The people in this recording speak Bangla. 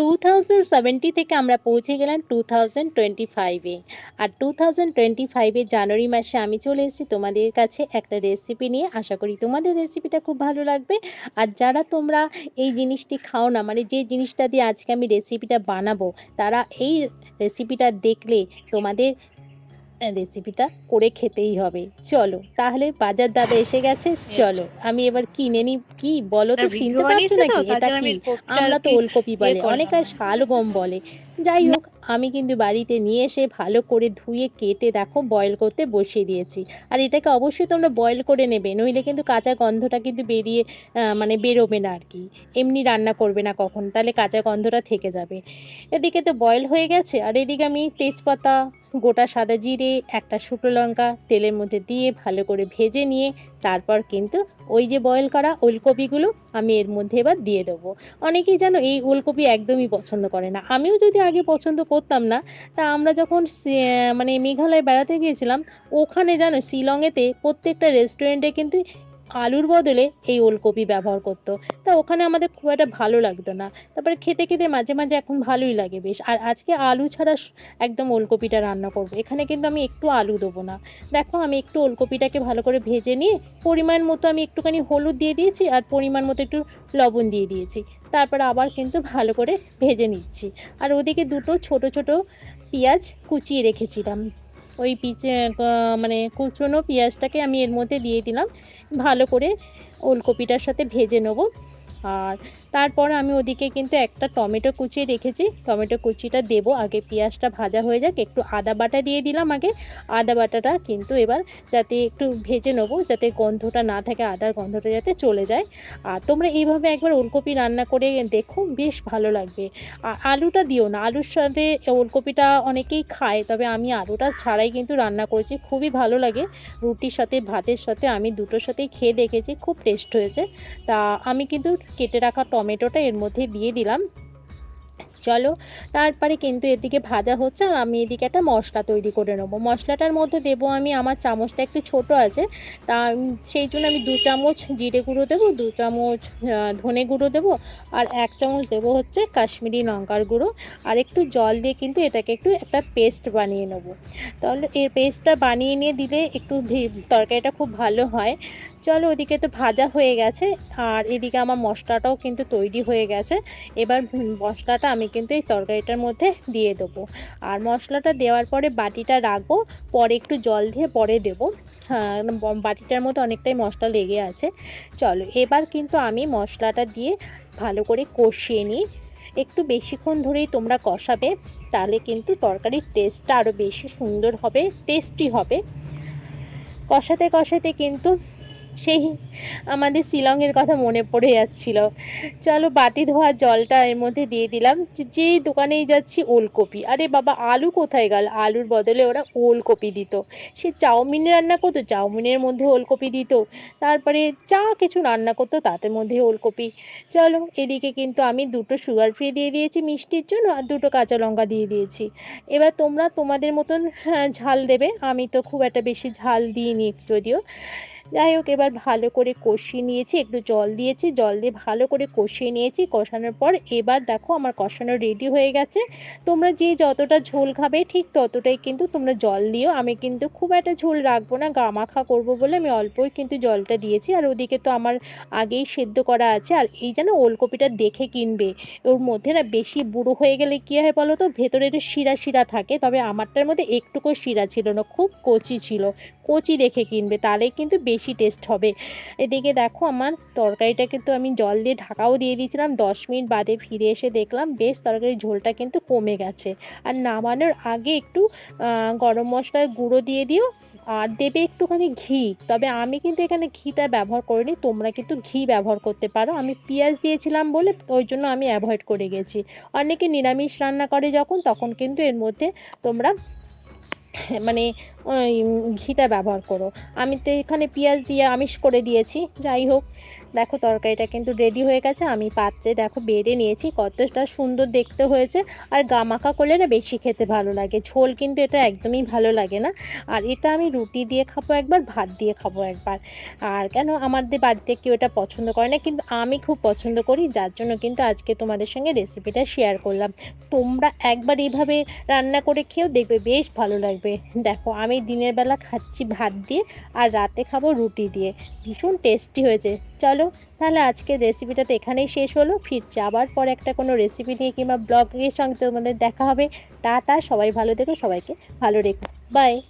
টু থাউজেন্ড সেভেন্টি থেকে আমরা পৌঁছে গেলাম টু থাউজেন্ড টোয়েন্টি ফাইভে আর টু থাউজেন্ড টোয়েন্টি ফাইভে জানুয়ারি মাসে আমি চলে এসেছি তোমাদের কাছে একটা রেসিপি নিয়ে। আশা করি তোমাদের রেসিপিটা খুব ভালো লাগবে। আর যারা তোমরা এই জিনিসটি খাও না মানে যে জিনিসটা দিয়ে আজকে আমি রেসিপিটা বানাবো, তারা এই রেসিপিটা দেখলে তোমাদের রেসিপিটা করে খেতেই হবে। চলো তাহলে বাজার দাদা এসে গেছে চলো। আমি এবার কিনে নি কি বলো তো চিনতে পারছ নাকি? এটা কি? আমরা তো ওলকপি বলে করলাম। অনেক আর শালগম বলে। যাই হোক আমি কিন্তু বাড়িতে নিয়ে এসে ভালো করে ধুয়ে কেটে দেখো বয়েল করতে বসিয়ে দিয়েছি। আর এটাকে অবশ্যই তোমরা বয়েল করে নেবে নইলে কিন্তু কাঁচা গন্ধটা কিন্তু বেরিয়ে মানে বেরোবে না আর কি। এমনি রান্না করবে না কখন তাহলে কাঁচা গন্ধটা থেকে যাবে। এদিকে তো বয়েল হয়ে গেছে আর এদিকে আমি তেজপাতা গোটা সাদা জিরে, একটা শুকনো লঙ্কা, তেলের মধ্যে দিয়ে ভালো করে ভেজে নিয়ে তারপর কিন্তু ওই যে বয়েল করা ওলকপিগুলো আমি এর মধ্যে এবার দিয়ে দেবো। অনেকেই জানো এই ওলকপি একদমই পছন্দ করে না। আমিও যদি আগে পছন্দ করতাম না, তা আমরা যখন মানে মেঘালয় বেড়াতে গিয়েছিলাম, ওখানে জানো শিলংয়েতে প্রত্যেকটা রেস্টুরেন্টে কিন্তু আলুর বদলে এই ওলকপি ব্যবহার করতো। তা ওখানে আমাদের খুব একটা ভালো লাগতো না। তারপরে খেতে খেতে মাঝে মাঝে এখন ভালোই লাগে বেশ। আর আজকে আলু ছাড়া একদম ওলকপিটা রান্না করব। এখানে কিন্তু আমি একটু আলু দেবো না। দেখো আমি একটু ওলকপিটাকে ভালো করে ভেজে নিয়ে পরিমাণ মতো আমি একটুখানি হলুদ দিয়ে দিয়েছি আর পরিমাণ মতো একটু লবণ দিয়ে দিয়েছি। তারপরে আবার কিন্তু ভালো করে ভেজে নিচ্ছি। আর ওদিকে দুটো ছোট ছোট পেঁয়াজ কুচিয়ে রেখেছিলাম। ওই পিচে মানে কুচনো পেঁয়াজটাকে আমি এর মধ্যে দিয়ে দিলাম। ভালো করে ওলকপিটার সাথে ভেজে নেব। আর তারপর আমি ওদিকে কিন্তু একটা টমেটো কুচিয়ে রেখেছি। টমেটো কুচিটা দেবো, আগে পেঁয়াজটা ভাজা হয়ে যাক, একটু আদা বাটা দিয়ে দিলাম আগে। আদা বাটাটা কিন্তু এবার যাতে একটু ভেজে নেব, যাতে গন্ধটা না থাকে, আদার গন্ধটা যাতে চলে যায়। আর তোমরা এইভাবে একবার ওলকপি রান্না করে দেখো, বেশ ভালো লাগবে। আর আলুটা দিও না, আলুর সাথে ওলকপিটা অনেকেই খায়, তবে আমি আলুটা ছাড়াই কিন্তু রান্না করেছি, খুবই ভালো লাগে। রুটির সাথে, ভাতের সাথে, আমি দুটোর সাথেই খেয়ে দেখেছি, খুব টেস্ট হয়েছে। তা আমি কিন্তু কেটে রাখা টমেটোটা এর মধ্যে দিয়ে দিলাম। চলো, তারপরে কিন্তু এদিকে ভাজা হচ্ছে আর আমি এদিকে একটা মশলা তৈরি করে নেব। মশলাটার মধ্যে দেবো আমি, আমার চামচটা একটু ছোট আছে, তা সেই জন্য আমি দু চামচ জিরে গুঁড়ো দেবো, দু চামচ ধনে গুঁড়ো দেবো আর এক চামচ দেবো হচ্ছে কাশ্মীরি লঙ্কার গুঁড়ো। আর একটু জল দিয়ে কিন্তু এটাকে একটু একটা পেস্ট বানিয়ে নেব। তাহলে এর পেস্টটা বানিয়ে নিয়ে দিলে একটু তরকারিটা খুব ভালো হয়। চলো, ওদিকে তো ভাজা হয়ে গেছে, আর এদিকে আমার মশলাটাও কিন্তু তৈরি হয়ে গেছে। এবার মশলাটা আমি কিন্তু এই তরকারিটার মধ্যে দিয়ে দেবো। আর মশলাটা দেওয়ার পরে বাটিটা রাখব, পরে একটু জল দিয়ে পরে দেবো। হ্যাঁ বাটিটার মধ্যে অনেকটাই মশলা লেগে আছে। চলো, এবার কিন্তু আমি মশলাটা দিয়ে ভালো করে কষিয়ে নিই। একটু বেশিক্ষণ ধরেই তোমরা কষাবে, তাহলে কিন্তু তরকারির টেস্টটা আরও বেশি সুন্দর হবে, টেস্টি হবে। কষাতে কষাতে কিন্তু সেই আমাদের শিলংয়ের কথা মনে পড়ে যাচ্ছিল। চলো বাটি ধোয়া জলটা এর মধ্যে দিয়ে দিলাম। যে- দোকানেই যাচ্ছি ওলকপি। আরে বাবা আলু কোথায় গেল? আলুর বদলে ওরা ওলকপি দিত। সে চাউমিন রান্না করতো চাউমিনের মধ্যে ওলকপি দিত। তারপরে যা কিছু রান্না করতো তাদের মধ্যে ওলকপি। চলো এদিকে কিন্তু আমি দুটো সুগার ফ্রি দিয়ে দিয়েছি মিষ্টির জন্য আর দুটো কাঁচা লঙ্কা দিয়ে দিয়েছি। এবার তোমরা তোমাদের মতন হ্যাঁ, ঝাল দেবে। আমি তো খুব একটা বেশি ঝাল দিইনি যদিও। যাই হোক, এবার ভালো করে কষিয়ে নিয়েছি, একটু জল দিয়েছি, জল দিয়ে ভালো করে কষিয়ে নিয়েছি, কষানোর পর এবার দেখো আমার কষানো রেডি হয়ে গেছে। তোমরা যে যতটা ঝোল খাবে ঠিক ততটাই কিন্তু তোমরা জল দিও। আমি কিন্তু খুব একটা ঝোল রাখব না গা মাখা করব বলে আমি অল্পই কিন্তু জলটা দিয়েছি। আর ওদিকে তো আমার আগেই সেদ্ধ করা আছে, আর এই যেন ওলকপিটা দেখে কিনবে, ওর মধ্যে না বেশি বুড়ো হয়ে গেলে কী হয় বলো তো? ভেতরে একটু শিরা শিরা থাকে, তবে আমারটার মধ্যে একটুকু শিরা ছিল না, খুব কচি ছিল। কচি রেখে কিনবে, তাহলে কিন্তু বেশি টেস্ট হবে। এদিকে দেখো আমার তরকারিটা কিন্তু আমি জল দিয়ে ঢাকাও দিয়ে দিয়েছিলাম, দশ মিনিট বাদে ফিরে এসে দেখলাম, বেশ তরকারির ঝোলটা কিন্তু কমে গেছে। আর নামানোর আগে একটু গরম মশলার গুঁড়ো দিয়ে দিও, আর দেবে একটুখানি ঘি। তবে আমি কিন্তু এখানে ঘিটা ব্যবহার করিনি, তোমরা কিন্তু ঘি ব্যবহার করতে পারো। আমি পেঁয়াজ দিয়েছিলাম বলে, ওই জন্য আমি অ্যাভয়েড করে গেছি। অনেকে নিরামিষ রান্না করে যখন, তখন কিন্তু এর মধ্যে তোমরা মানে ঘিটা ব্যবহার করো। আমি তো এখানে পেঁয়াজ দিয়ে আমিষ করে দিয়েছি যাই হোক। দেখো তরকারিটা কিন্তু রেডি হয়ে গেছে, আমি পাত্রে দেখো বেড়ে নিয়েছি, কতটা সুন্দর দেখতে হয়েছে। আর গামাকা করলে না বেশি খেতে ভালো লাগে, ঝোল কিন্তু এটা একদমই ভালো লাগে না। আর এটা আমি রুটি দিয়ে খাব একবার, ভাত দিয়ে খাব একবার। আর কেন আমাদের বাড়িতে কেউ এটা পছন্দ করে না, কিন্তু আমি খুব পছন্দ করি, যার জন্য কিন্তু আজকে তোমাদের সঙ্গে রেসিপিটা শেয়ার করলাম। তোমরা একবার এইভাবে রান্না করে খেয়েও দেখবে, বেশ ভালো লাগবে। দেখো আমি দিনের বেলা খাচ্ছি ভাত দিয়ে, আর রাতে খাব রুটি দিয়ে। ভীষণ টেস্টি হয়েছে। চলো তাহলে আজকের রেসিপিটা তো এখানেই শেষ হলো। ফিরছে আবার পর একটা কোনো রেসিপি নিয়ে কিংবা ব্লগের সঙ্গে তোমাদের দেখা হবে। টাটা, সবাই ভালো দেখো সবাইকে ভালো রেখো। বাই